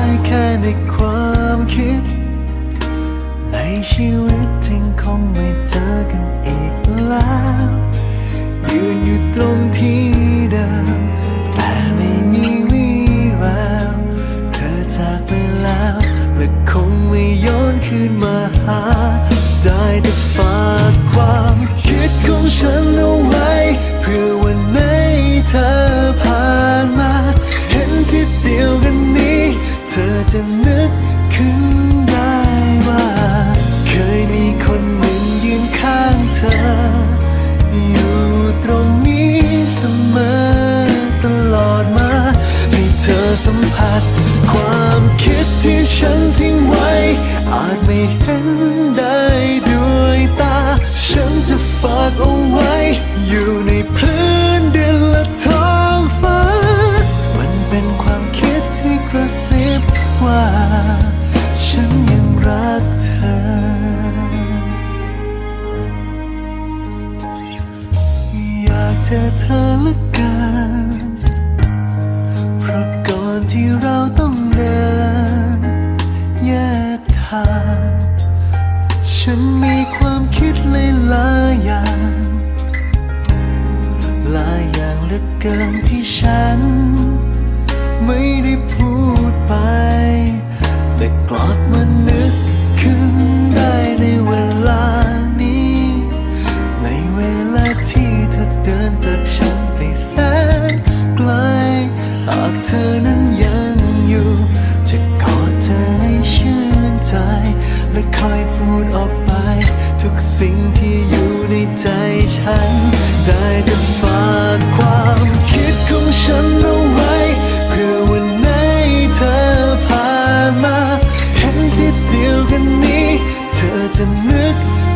้ ชีวิตจริงคงไม่เจอกันอีกแล้วยืนอยู่ตรงที่เดิม แต่ไม่มีวี่แววเธอจากไปแล้ว และคงไม่ย้อนคืนมาหา ได้แต่ จอเธอละกันเพราะก่อนที่เราต้องเดินแยกทาง ฉันมีความคิดหลายๆอย่างหลายอย่างเหลือเกินที่ฉัน ไม่ได้พูดไป แต่กลับมา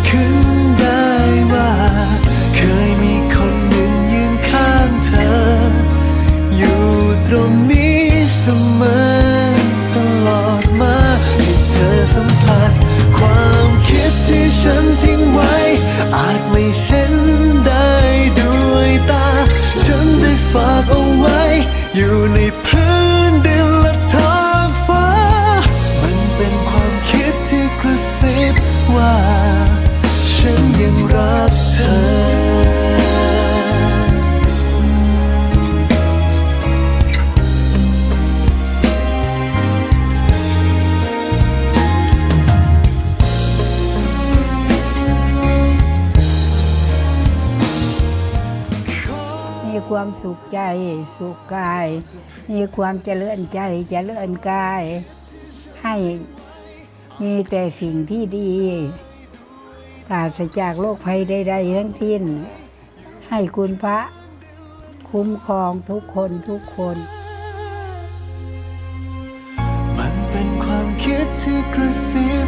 ขึ้นได้ว่า มีความสุขใจ สุขกาย มีความเจริญใจเจริญกาย ให้มีแต่สิ่งที่ดีปราศจากโรคภัยใดๆทั้งสิ้น ให้คุณพระคุ้มครองทุกคนทุกคน มันเป็นความคิดที่กระซิบ